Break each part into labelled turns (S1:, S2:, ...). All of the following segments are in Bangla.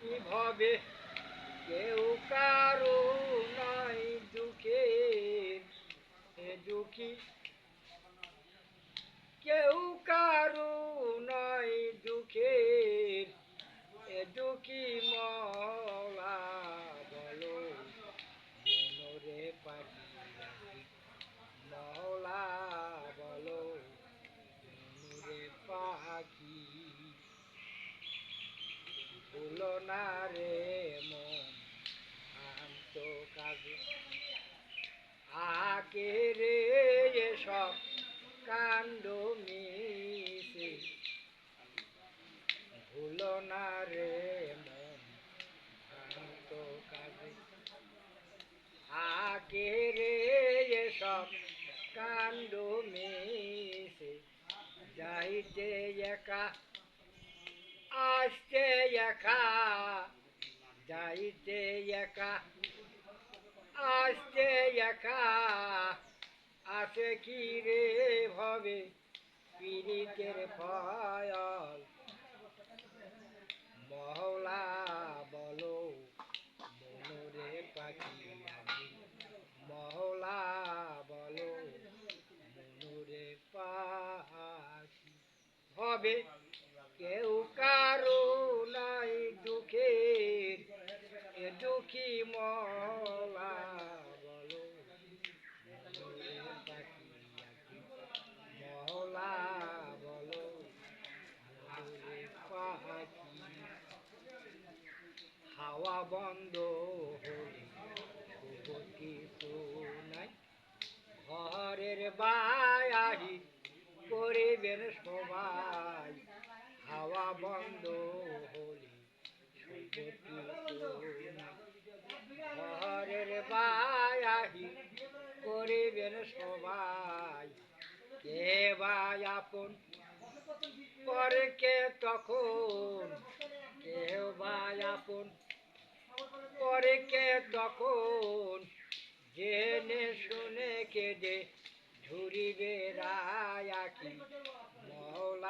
S1: কীভাবে কেউ কারও না রে মন আন্ত কাজে। আকে রে এসব কাণ্ড মিশে। ভুলো না রে মন আন্ত কাজে। আকে রে এসব কাণ্ড মিশে। যাইতে একা আসতে একা, যাইতে একা। আসতে একা, আসে কি রে ভবে? পীড়িতের ফয়ল মহলা বলো, মনোরে পাখি আমি। মহলা বলো, মনোরে পাখি। হবে কেউ কারও নাই দুঃখের এ দুঃখী মলা বলো। মহলা বলো হাওয়া বন্ধ কিছু নাই। ঘরের বায়াহি করিবেন সবাই। হাওয়া বন্ধ হলে, ঘরের বায়াহি করিবেন সবাই। কে ভাই আপন পরে কে তখন? কেউ ভাই আপন পরে কে তখন? জেনে শুনে কে কেঁদে ঝুরিবে রায়াকি মহলা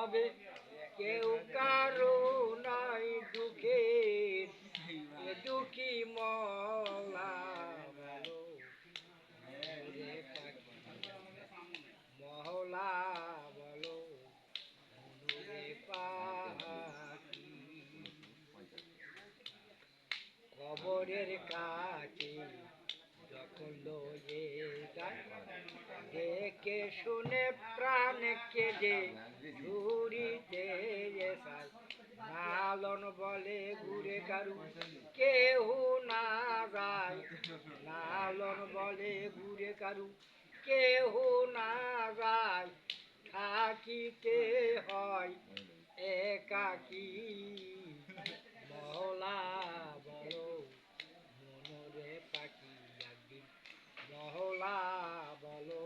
S1: হবে। কেউ কারও নাই দুঃখের দুঃখী মলা। মহলা বলো কবরের কাছে যখন লয়ে যায়, দেখে শুনে প্রাণ কেঁদে ঝুড়িতে এসাই নালন বলে ঘুরে কারু কেহ না যায়। নালন বলে ঘুরে কারু কেহ না যায়। থাকিতে হয় একাকী মহলা বলো মনরে পাখি একদিন মহলা বলো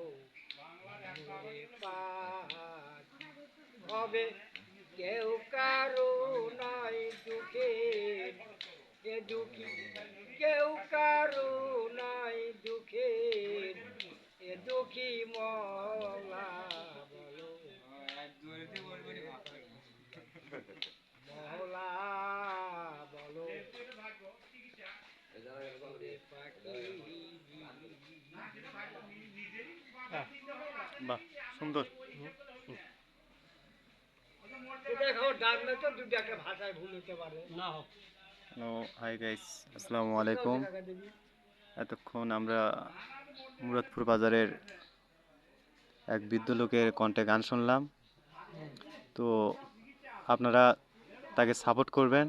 S1: মনরে পাখি হবে। কেউ কারও নাই দুঃখের এ দুঃখী? কেউ কারও নাই দুঃখের এ দুঃখী মলা মহলা বলো।
S2: বাহ, সুন্দর
S1: দেখো ডাকলে তো দুটো একটা ভাষায় ভুল হতে পারে
S3: না হোক
S2: হ্যালো হাই গাইস আসসালামু আলাইকুম। এতক্ষণ আমরা মুরাদপুর বাজারের এক বৃদ্ধ লোকের কণ্ঠে গান শুনলাম। তো আপনারা তাকে সাপোর্ট করবেন।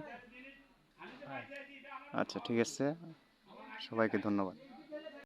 S2: আচ্ছা ঠিক আছে। সবাইকে ধন্যবাদ।